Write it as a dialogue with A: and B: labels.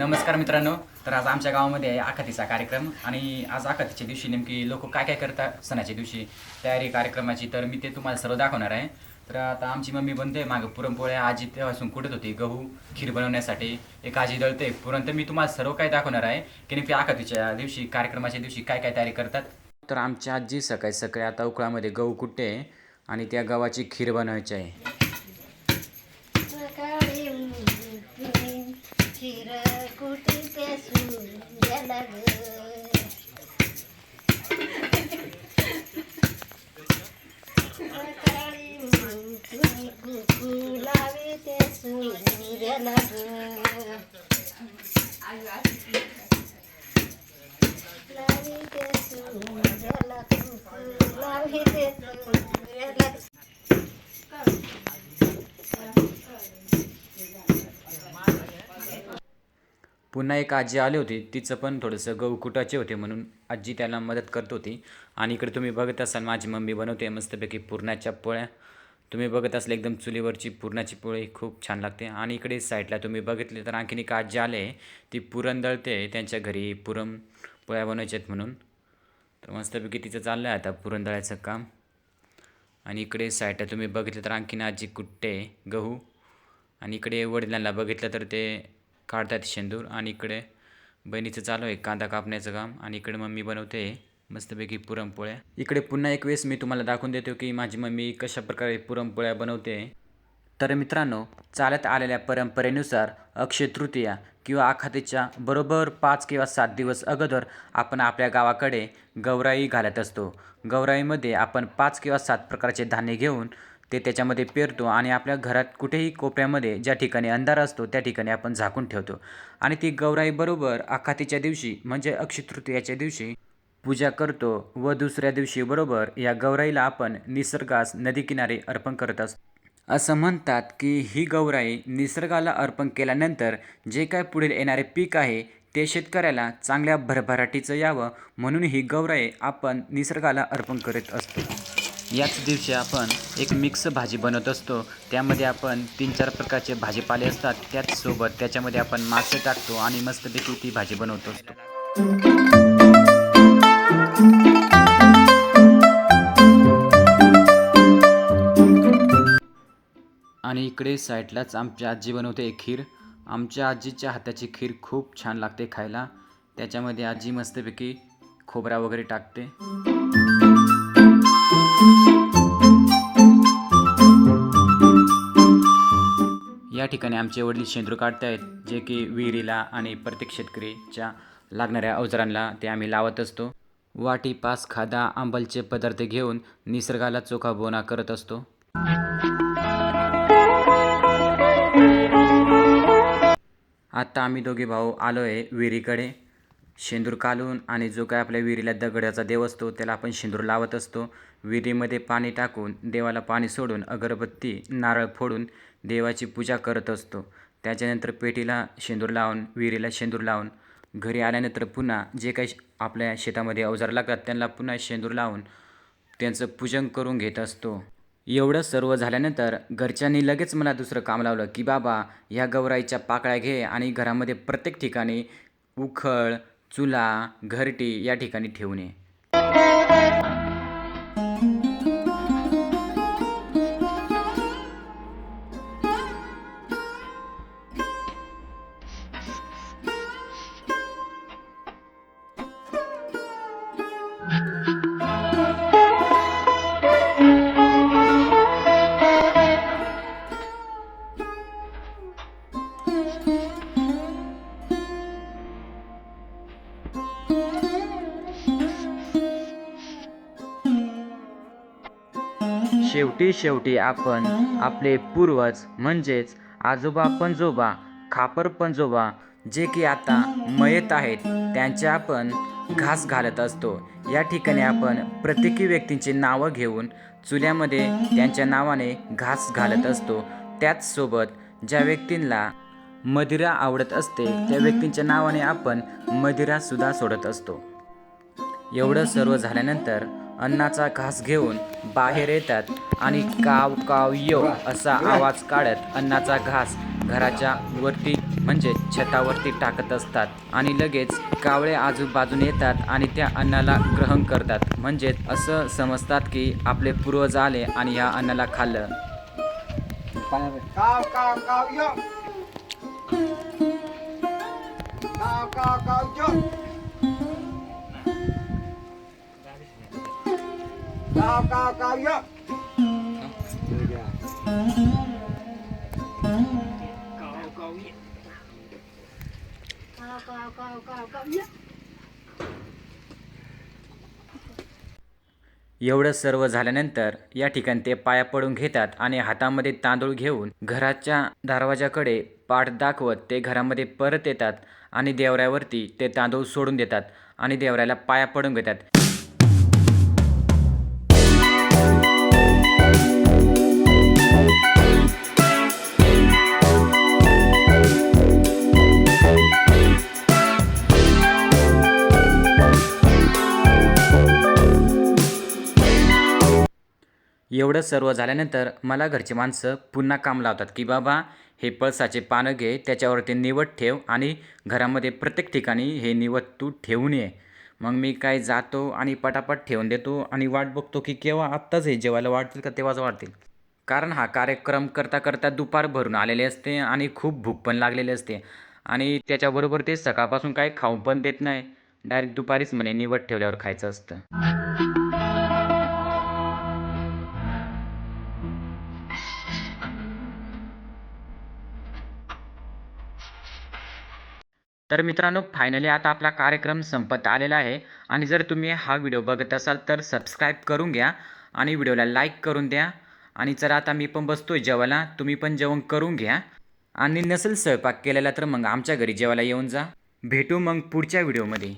A: नमस्कार मित्रांनो. तर आज आमच्या गावामध्ये आहे आखातीचा कार्यक्रम. आणि आज आखातीच्या दिवशी नेमकी लोक काय काय करतात सणाच्या दिवशी तयारी कार्यक्रमाची तर मी ते तुम्हाला सर्व दाखवणार आहे. तर आता आमची मम्मी बनते मागं पुरणपोळ्या आजी तेव्हापासून कुठत होती? गहू खीर बनवण्यासाठी. एक आजी दळते पुरण. तर मी तुम्हाला सर्व काय दाखवणार आहे की नेमकी आखातीच्या दिवशी कार्यक्रमाच्या दिवशी काय काय तयारी करतात. तर आमची आजी सकाळी सकाळी आता उकळामध्ये गहू कुटते आणि त्या गव्हाची खीर बनवायची आहे.
B: सकाळी उठून खीर कुटीते सूर्याला ग. सकाळी
A: पुन्हा एक आजी आली होती. तिचं पण थोडंसं गहू कुटाचे होते म्हणून आजी त्याला मदत करत होती. आणि इकडे तुम्ही बघत असाल माझी मम्मी बनवते मस्तपैकी पुरणाच्या पोळ्या. तुम्ही बघत असले एकदम चुलीवरची पुरणाची पोळी खूप छान लागते. आणि इकडे साईडला तुम्ही बघितले तर आणखीन एक आजी आले. ती पुरण दळते त्यांच्या घरी पुरण पोळ्या बनवायच्या आहेत म्हणून. तर मस्तपैकी तिचं चाललं आहे आता पुरण दळायचं काम. आणि इकडे साईडला तुम्ही बघितलं तर आणखीन आजी कुट्टे गहू. आणि इकडे वडिलांना बघितलं तर ते काढतात शेंदूर आणि इकडे बहिणीचं चालू आहे कांदा कापण्याचं काम. आणि इकडे मम्मी बनवते मस्तपैकी पुरणपोळ्या. इकडे पुन्हा एक वेळेस मी तुम्हाला दाखवून देतो की माझी मम्मी कशा प्रकारे पुरणपोळ्या बनवते. तर मित्रांनो चालत आलेल्या परंपरेनुसार अक्षय तृतीया किंवा आखातीच्या बरोबर पाच किंवा सात दिवस अगोदर आपण आपल्या गावाकडे गौराई घालत असतो. गौराईमध्ये आपण पाच किंवा सात प्रकारचे धान्य घेऊन ते त्याच्यामध्ये पेरतो आणि आपल्या घरात कुठेही कोपऱ्यामध्ये ज्या ठिकाणी अंधार असतो त्या ठिकाणी आपण झाकून ठेवतो. आणि ती गौराईबरोबर आखातीच्या दिवशी म्हणजे अक्षतृतीयाच्या दिवशी पूजा करतो व दुसऱ्या दिवशी बरोबर या गौराईला आपण निसर्गास नदीकिनारी अर्पण करत असतो. असं म्हणतात की ही गौराई निसर्गाला अर्पण केल्यानंतर जे काय पुढील येणारे पीक आहे ते शेतकऱ्याला चांगल्या भरभराटीचं यावं म्हणून ही गौराई आपण निसर्गाला अर्पण करत असतो. याच दिवशी आपण एक मिक्स भाजी बनवत असतो. त्यामध्ये आपण तीन चार प्रकारचे भाजीपाले असतात. त्याचसोबत त्याच्यामध्ये आपण मासे टाकतो आणि मस्तपैकी ती भाजी बनवत असतो. आणि इकडे साईडलाच आमची आजी बनवते खीर. आमच्या आजीच्या हाताची खीर खूप छान लागते खायला. त्याच्यामध्ये आजी मस्तपैकी खोबरा वगैरे टाकते. या ठिकाणी आमचे वडील शेंद्रू काढत आहेत जे की विहिरीला आणि प्रत्येक शेतकरीच्या लागणाऱ्या अवजारांना ते आम्ही लावत असतो. वाटी पास खादा आंबलचे पदार्थ घेऊन निसर्गाला चोखाबोना करत असतो. आत्ता आम्ही दोघे भाऊ आलो आहे विहिरीकडे. शेंदूर कालून आणि जो काय आपल्या विहिरीला दगडाचा देव असतो त्याला आपण शेंदूर लावत असतो. विहिरीमध्ये पाणी टाकून देवाला पाणी सोडून अगरबत्ती नारळ फोडून देवाची पूजा करत असतो. त्याच्यानंतर पेटीला शेंदूर लावून विहिरीला शेंदूर लावून घरी आल्यानंतर पुन्हा जे काही आपल्या शेतामध्ये अवजार लागतात त्यांना पुन्हा शेंदूर लावून त्यांचं पूजन करून घेत असतो. एवढं सर्व झाल्यानंतर घरच्यांनी लगेच मला दुसरं काम लावलं की बाबा ह्या गवराईच्या पाकळ्या घे आणि घरामध्ये प्रत्येक ठिकाणी उखळ चुला घरटी या ठिकाणी ठेवणे शेवटी शेवटी आपण आपले पूर्वज म्हणजेच आजोबा पणजोबा खापर पणजोबा जे की आता मयत आहेत त्यांच्या आपण घास घालत असतो. या ठिकाणी आपण प्रत्येकी व्यक्तींची नावं घेऊन चुल्यामध्ये त्यांच्या नावाने घास घालत असतो. त्याचसोबत ज्या व्यक्तींना मदिरा आवडत असते त्या व्यक्तींच्या नावाने आपण मदिरासुद्धा सोडत असतो. एवढं सर्व झाल्यानंतर अन्नाचा घास घेऊन बाहेर येतात आणि काव काव यो असा आवाज काढत अन्नाचा घास घराच्या वरती म्हणजे छतावरती टाकत असतात आणि लगेच कावळे आजूबाजूने येतात आणि त्या अन्नाला ग्रहण करतात. म्हणजे असं समजतात की आपले पूर्वज आले आणि ह्या अन्नाला खाल्लं. एवढं सर्व झाल्यानंतर या ठिकाणी ते पाया पडून घेतात आणि हातामध्ये तांदूळ घेऊन घराच्या दरवाजाकडे पाठ दाखवत ते घरामध्ये परत येतात आणि देवऱ्यावरती ते तांदूळ सोडून देतात आणि देवऱ्याला पाया पडून घेतात. एवढं सर्व झाल्यानंतर मला घरची माणसं पुन्हा काम लावतात की बाबा हे पळसाचे पानं घे त्याच्यावरती निवड ठेव आणि घरामध्ये प्रत्येक ठिकाणी हे निवड तू ठेवून ये. मग मी काय जातो आणि पटापट ठेवून देतो आणि वाट बघतो की केव्हा आत्ताच हे जेवायला वाढतील का तेव्हाच वाढतील. कारण हा कार्यक्रम करता करता दुपार भरून आलेले असते आणि खूप भूक पण लागलेली असते. आणि त्याच्याबरोबर ते सकाळपासून काही खाऊ पण देत नाही. डायरेक्ट दुपारीच म्हणे निवड ठेवल्यावर खायचं असतं. तर मित्रांनो फायनली आता आपला कार्यक्रम संपत आलेला आहे. आणि जर तुम्ही हा व्हिडिओ बघत असाल तर सबस्क्राईब करून घ्या आणि व्हिडिओला लाईक करून द्या. आणि जर आता मी पण बसतो आहे जेवायला तुम्ही पण जेवण करून घ्या. आणि नसेल स्वयंपाक केलेला तर मग आमच्या घरी जेवायला येऊन जा. भेटू मग पुढच्या व्हिडिओमध्ये